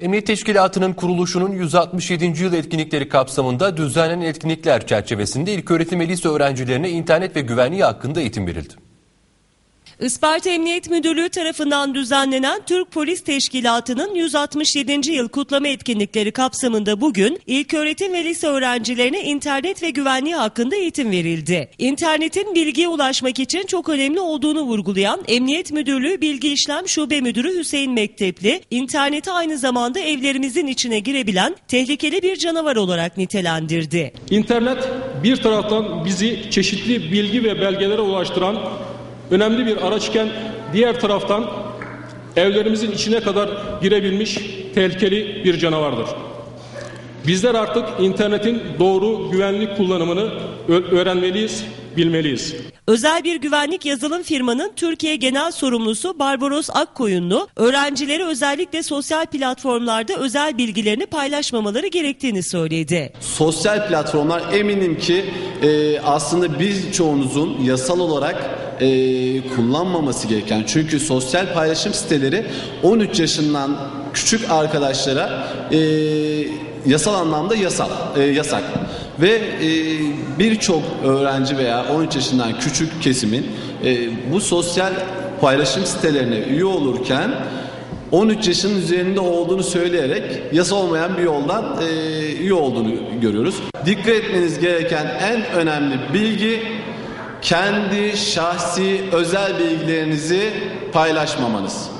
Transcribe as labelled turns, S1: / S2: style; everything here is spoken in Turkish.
S1: Emniyet Teşkilatı'nın kuruluşunun 167. yıl etkinlikleri kapsamında düzenlenen etkinlikler çerçevesinde ilköğretim ve lise öğrencilerine internet ve güvenliği hakkında eğitim verildi.
S2: Isparta Emniyet Müdürlüğü tarafından düzenlenen Türk Polis Teşkilatı'nın 167. yıl kutlama etkinlikleri kapsamında bugün ilköğretim ve lise öğrencilerine internet ve güvenliği hakkında eğitim verildi. İnternetin bilgiye ulaşmak için çok önemli olduğunu vurgulayan Emniyet Müdürlüğü Bilgi İşlem Şube Müdürü Hüseyin Mektepli, interneti aynı zamanda evlerimizin içine girebilen tehlikeli bir canavar olarak nitelendirdi.
S3: İnternet bir taraftan bizi çeşitli bilgi ve belgelere ulaştıran önemli bir araçken diğer taraftan evlerimizin içine kadar girebilmiş tehlikeli bir canavardır. Bizler artık internetin doğru güvenlik kullanımını öğrenmeliyiz, bilmeliyiz.
S2: Özel bir güvenlik yazılım firmanın Türkiye Genel Sorumlusu Barbaros Akkoyunlu, öğrencilere özellikle sosyal platformlarda özel bilgilerini paylaşmamaları gerektiğini söyledi.
S4: Sosyal platformlar eminim ki e, aslında birçoğunuzun yasal olarak e, kullanmaması gereken çünkü sosyal paylaşım siteleri 13 yaşından küçük arkadaşlara e, yasal anlamda yasal e, yasak ve e, birçok öğrenci veya 13 yaşından küçük kesimin e, bu sosyal paylaşım sitelerine üye olurken 13 yaşının üzerinde olduğunu söyleyerek yasa olmayan bir yoldan e, üye olduğunu görüyoruz. Dikkat etmeniz gereken en önemli bilgi kendi şahsi özel bilgilerinizi paylaşmamanız.